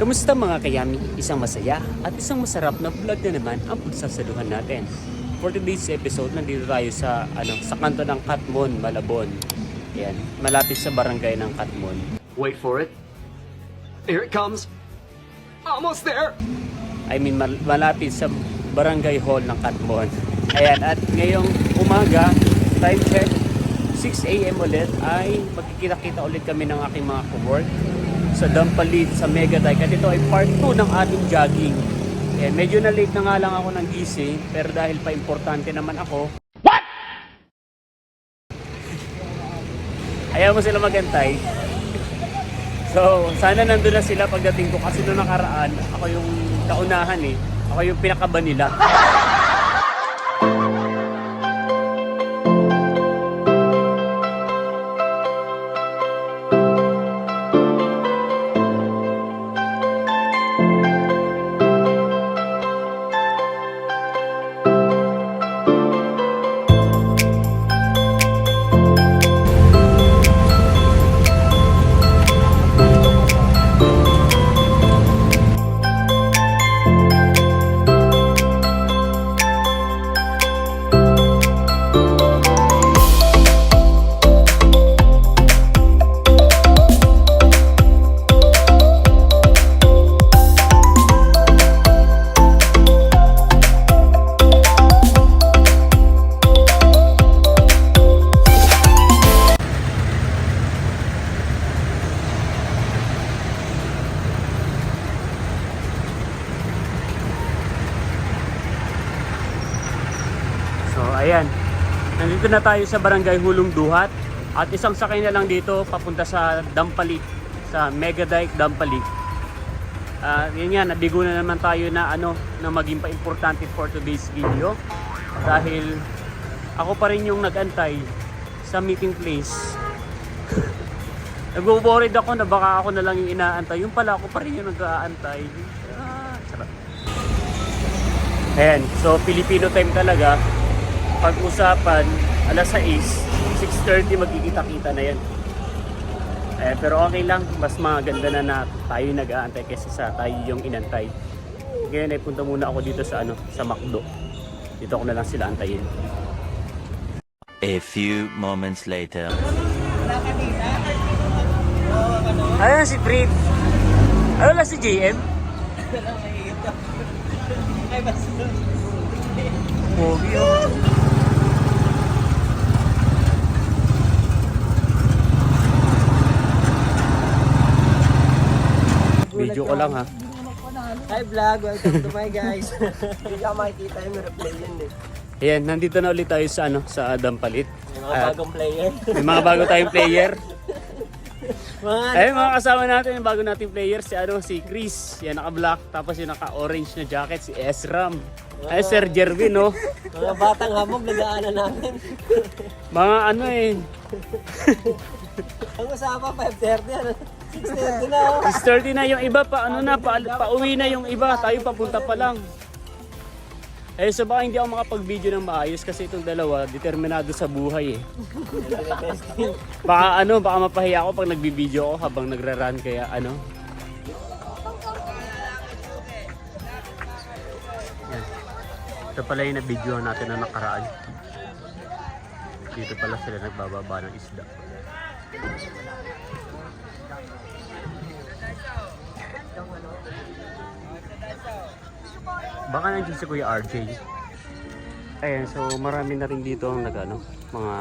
Kamusta mga kayami? Isang masaya at isang masarap na vlog na naman ang pagsasaluhan natin. For today's episode, nandito tayo sa ano sa kanto ng Katmon, Malabon. Ayan, malapit sa barangay ng Katmon. Wait for it. Here it comes. Almost there. I mean, mal- malapit sa barangay hall ng Katmon. Ayan, at ngayong umaga, time check, 6 a.m. ulit ay magkikita-kita ulit kami ng aking mga co-work sa Dampalit, sa Megadike. At ito ay part 2 ng ating jogging. Ayan, medyo na late na nga lang ako ng gising, pero dahil pa importante naman ako, What? Ayaw mo sila magantay. So, sana nandun na sila pagdating ko kasi noong nakaraan, ako yung kaunahan eh. Ako yung pinakaba nila. Na tayo sa barangay Hulong Duhat. At isang sakay na lang dito papunta sa Dampalik. Sa Megadike Dampalik. Ah, yun nga, nabigo na naman tayo na ano, na maging pa-importante for today's video. Dahil ako pa rin yung nagantay sa meeting place. Nag-worried ako na baka ako na lang yung inaantay. Yung pala ako pa rin yung nag-aantay. Ah. Ayan, so Filipino time talaga. Pag-usapan, alas 6, 6.30 magkikita-kita na yan. Eh, pero okay lang, mas maganda na na tayo nag-aantay kaysa sa tayo yung inantay. Ngayon ay punta muna ako dito sa ano, sa McDo. Dito ko na lang sila antayin. A few moments later. Ayan si Fred. Ano lang si JM? Pogi oh. Video ko lang ha. Hi vlog, welcome to my guys. Hindi ka makikita yung replay yun eh. Ayan, nandito na ulit tayo sa ano, sa Dampalit. May mga At bagong player. may mga bago tayong player. mga Ayun mga kasama natin, yung bago nating player si ano si Chris, yan naka-black, tapos yung naka-orange na jacket si Esram. Ay Sir Jervin no. mga batang hamog nagaanan namin. Mga ano eh, Ang usapan 5.30 ano? 6.30 na oh. 6.30 na yung iba pa ano na pa, pauwi na yung iba, tayo papunta pa lang. Eh so baka hindi ako makapag-video ng maayos kasi itong dalawa determinado sa buhay eh. Baka ano, baka mapahiya ako pag nagbibideo ako habang nagra-run kaya ano. Yan. Ito pala yung na-video natin na nakaraan. Dito pala sila nagbababa ng isda. Baka nandiyan si Kuya RJ. Ayan, so marami na rin dito ang nagano, mga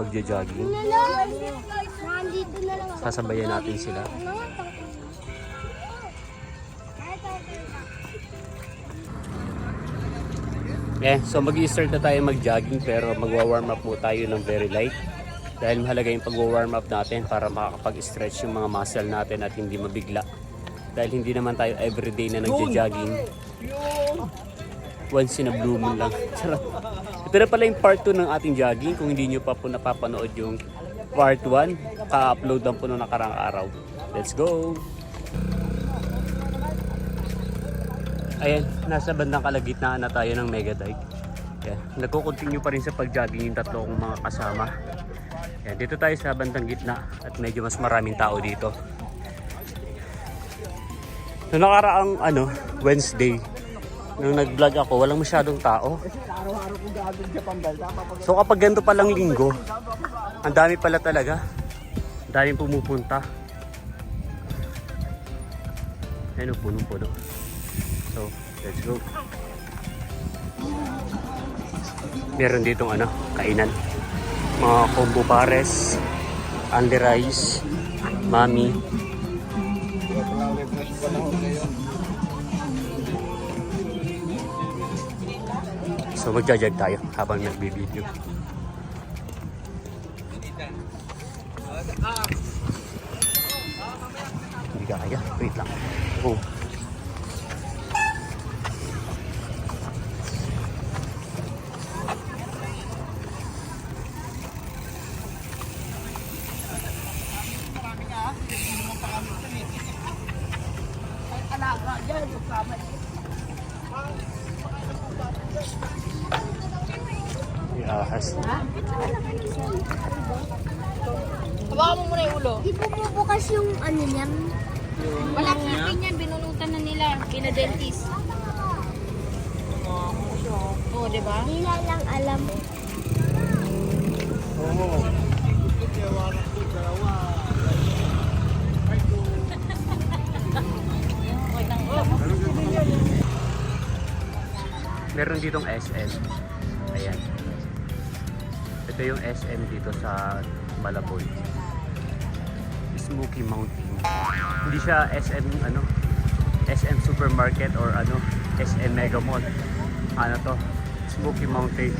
pagja-jogging. Sasabayan natin sila. Eh, so mag-start na tayo mag-jogging pero magwa-warm up po tayo ng very light. Dahil mahalaga yung pag-warm up natin para makakapag-stretch yung mga muscle natin at hindi mabigla. Dahil hindi naman tayo everyday na nagja-jogging. Once in a blue moon lang. Charot. Ito na pala yung part 2 ng ating jogging. Kung hindi nyo pa po napapanood yung part 1, ka-upload lang po nung nakarang araw. Let's go! Ayan, nasa bandang kalagitnaan na tayo ng Megadike. Yan, nagko-continue pa rin sa pag-jogging yung tatlo kong mga kasama. Yan, dito tayo sa bandang gitna at medyo mas maraming tao dito. Noong nakaraang ano, Wednesday, nung nag-vlog ako, walang masyadong tao. So kapag ganito palang linggo, ang dami pala talaga. Ang daming pumupunta. Ayun, oh, puno-puno. So, let's go. Meron ditong ano, kainan. Mga combo pares, only rice, mami. So magjajag tayo habang nagbibideo. Hindi kaya. Wait lang. Oh. Ahas. Hawakan mo muna yung ulo. Di po bubukas yung ano niyan. Wala ngipin yan, binunutan na nila. Kina dentist. Oo, di ba? Nila lang alam. Meron ditong SM. Ayan. Ito yung SM dito sa Malabon. Smoky Mountain. Hindi siya SM ano, SM Supermarket or ano, SM Mega Mall. Ano to? Smoky Mountain.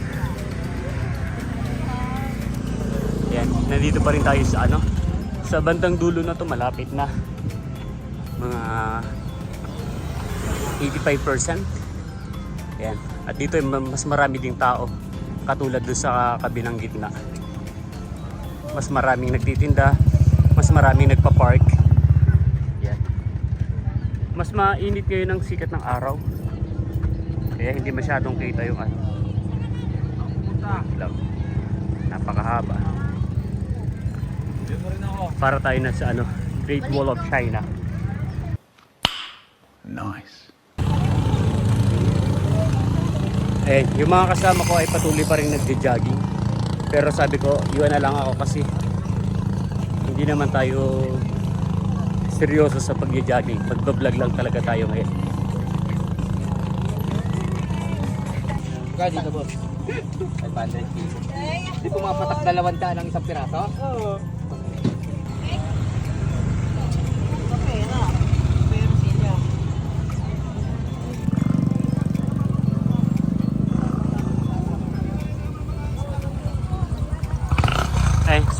Ayan, nandito pa rin tayo sa ano, sa bandang dulo na to malapit na. Mga 85%. Ayan. At dito ma- mas marami ding tao katulad doon sa kabilang gitna. Mas maraming nagtitinda, mas maraming nagpa-park. Ayan. Mas mainit ngayon ang sikat ng araw. Kaya hindi masyadong kita yung ano. Lang. Napakahaba. Para tayo na sa ano, Great Wall of China. Nice. Eh, yung mga kasama ko ay patuloy pa rin nagja-jogging. Pero sabi ko, iwan na lang ako kasi hindi naman tayo seryoso sa pagja-jogging. Magbablog lang talaga tayo ngayon. Kaya dito boss. 500 piso. Di pumapatak dalawang daan ang isang piraso? Oo.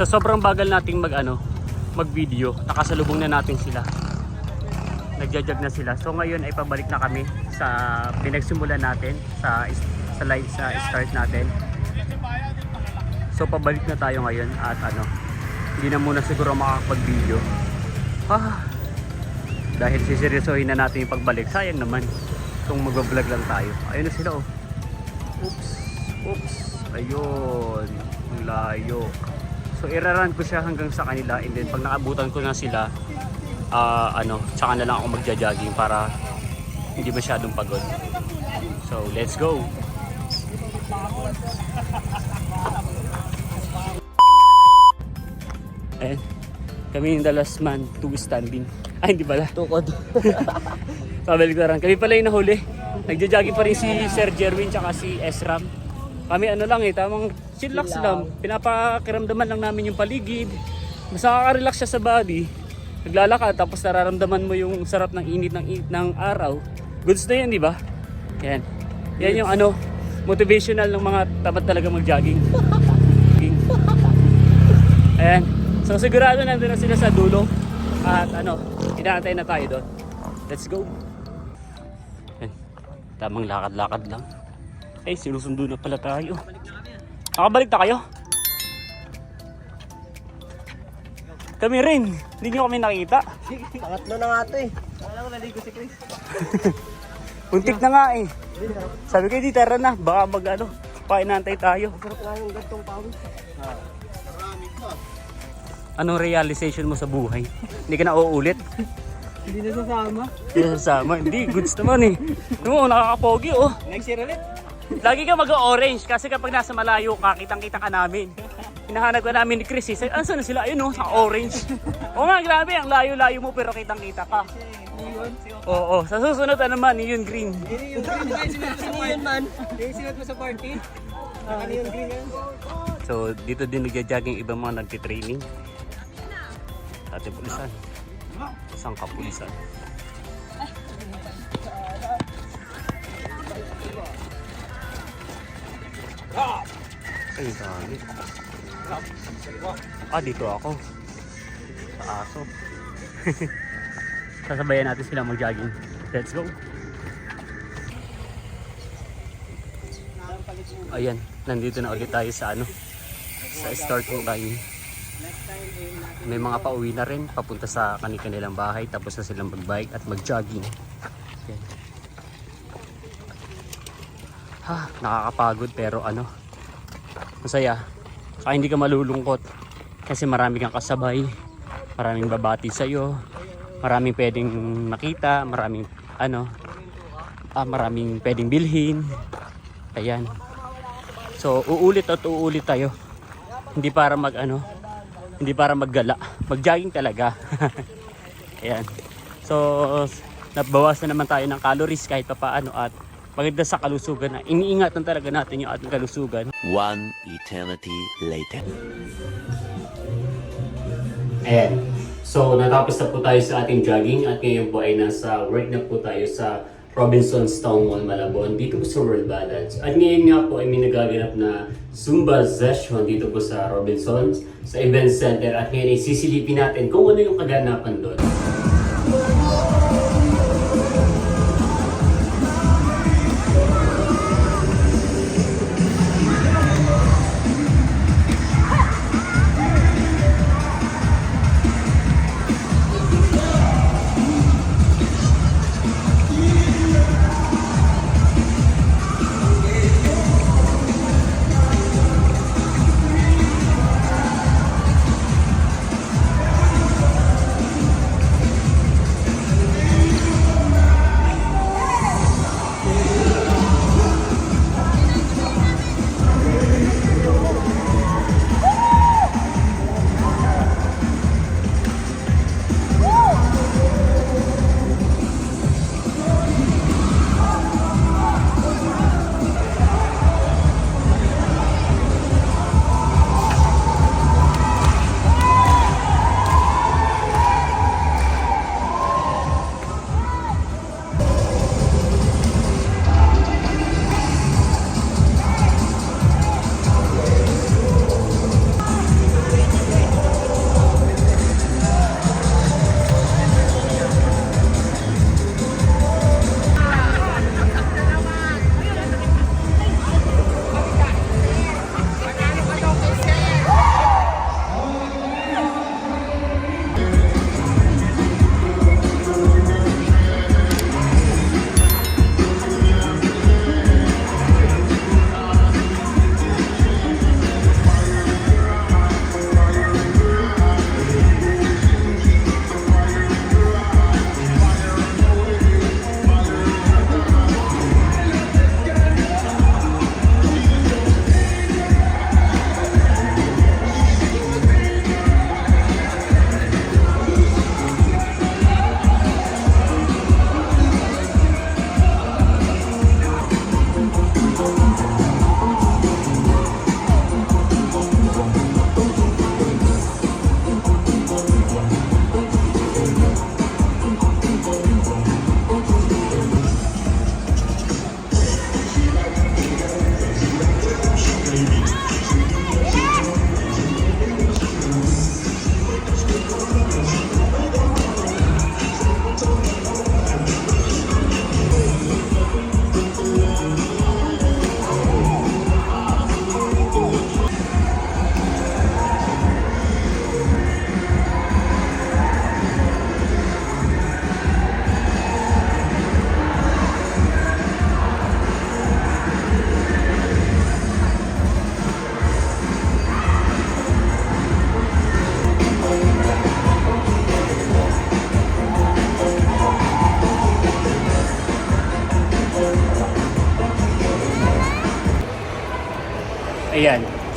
Sa sobrang bagal nating mag ano, mag-video, nakasalubong na natin sila. Nagja-jog na sila. So ngayon ay pabalik na kami sa pinagsimulan natin sa sa live sa start natin. So pabalik na tayo ngayon at ano, hindi na muna siguro makakapag-video. Ah, dahil siseryosohin na natin yung pagbalik. Sayang naman kung mag-vlog lang tayo. Ayun na sila oh. Oops. Oops. Ayun. Layo. So iraran ko siya hanggang sa kanila and then pag naabutan ko na sila ah ano, tsaka na lang ako magja-jogging para hindi masyadong pagod. So let's go. Eh, kami yung the last man to standing. Ay, hindi pala. Tukod. Pabalik na rin. Kami pala yung nahuli. Nagja-jogging pa rin si Sir Jerwin tsaka si Esram. Kami ano lang eh, tamang chillax Chill lang. Pinapakiramdaman lang namin yung paligid. Mas nakaka-relax siya sa body. Naglalakad tapos nararamdaman mo yung sarap ng init ng, init ng araw. Goods na yan, di ba? Yan. Yan yung ano, motivational ng mga tapat talaga mag-jogging. Jogging. Ayan. So sigurado nandun na sila sa dulo. At ano, inaantay na tayo doon. Let's go. Ayan. Tamang lakad-lakad lang. Ay, sinusundo na pala tayo. Nakabalik na kayo? Kami rin. Hindi nyo kami nakita. Pangatlo na nga ito eh. Alam ko naligo si Chris. Puntik na nga eh. Sabi ko, di tara na. Baka mag ano, painantay tayo. Sarap nga yung gantong pawis. Anong realization mo sa buhay? Hindi ka na uulit? Hindi na sasama. Hindi sasama. Hindi, goods naman eh. Ano mo, nakakapogi oh. Next year ulit. Lagi ka mag-orange kasi kapag nasa malayo ka, kitang-kita ka namin. Hinahanap ka namin ni Chris eh. Asan na sila? Ayun oh, sa orange. Oo nga, grabe. Ang layo-layo mo pero kitang-kita ka. Oo, sa susunod na naman, yun green. Yung green sino yun man? Yung sinuot mo sa party? Ano yung green yan? So, dito din nagja-jogging ibang mga nagtitraining. Ating pulisan. Isang kapulisan. Ay, dami. Ah, dito ako. Sa aso. Sasabayan natin sila mag-jogging. Let's go. Ayan, nandito na ulit tayo sa ano, sa starting line. May mga pauwi na rin, papunta sa kanilang bahay, tapos na silang magbike at mag-jogging. Ayan. Ha, nakakapagod pero ano, masaya. Kaya hindi ka malulungkot kasi marami kang kasabay, maraming babati sa'yo, maraming pwedeng makita, maraming ano, ah, maraming pwedeng bilhin. Ayan. So, uulit at uulit tayo. Hindi para mag ano, hindi para maggala. Mag-jogging talaga. Ayan. So, nabawasan naman tayo ng calories kahit pa paano at maganda sa kalusugan na iniingatan talaga natin yung ating kalusugan. One eternity later. Ayan. So, natapos na po tayo sa ating jogging at ngayon po ay nasa work na po tayo sa Robinson's Town Mall, Malabon, dito po sa World Balance. At ngayon nga po ay may nagaganap na Zumba session dito po sa Robinson's, sa event center. At ngayon ay sisilipin natin kung ano yung kaganapan doon.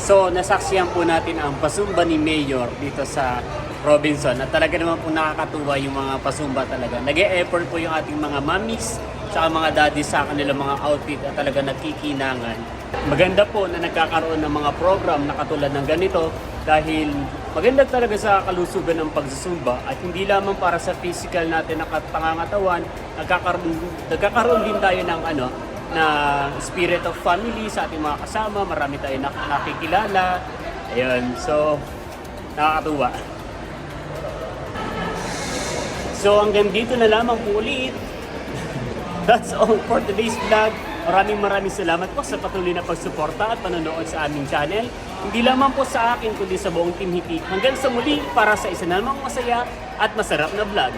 So, nasaksiyan po natin ang pasumba ni Mayor dito sa Robinson. At talaga naman po nakakatuwa yung mga pasumba talaga. nag effort po yung ating mga mamis tsaka mga daddy sa kanilang mga outfit at talaga nagkikinangan. Maganda po na nagkakaroon ng mga program na katulad ng ganito dahil maganda talaga sa kalusugan ng pagsusumba at hindi lamang para sa physical natin na pangangatawan, nagkakaroon, nagkakaroon din tayo ng ano, na spirit of family sa ating mga kasama, marami tayo nak- nakikilala. Ayun, so nakakatuwa. So hanggang dito na lamang po ulit. That's all for today's vlog. Maraming maraming salamat po sa patuloy na pagsuporta at panonood sa aming channel. Hindi lamang po sa akin kundi sa buong Team Hiti. Hanggang sa muli para sa isa na namang masaya at masarap na vlog.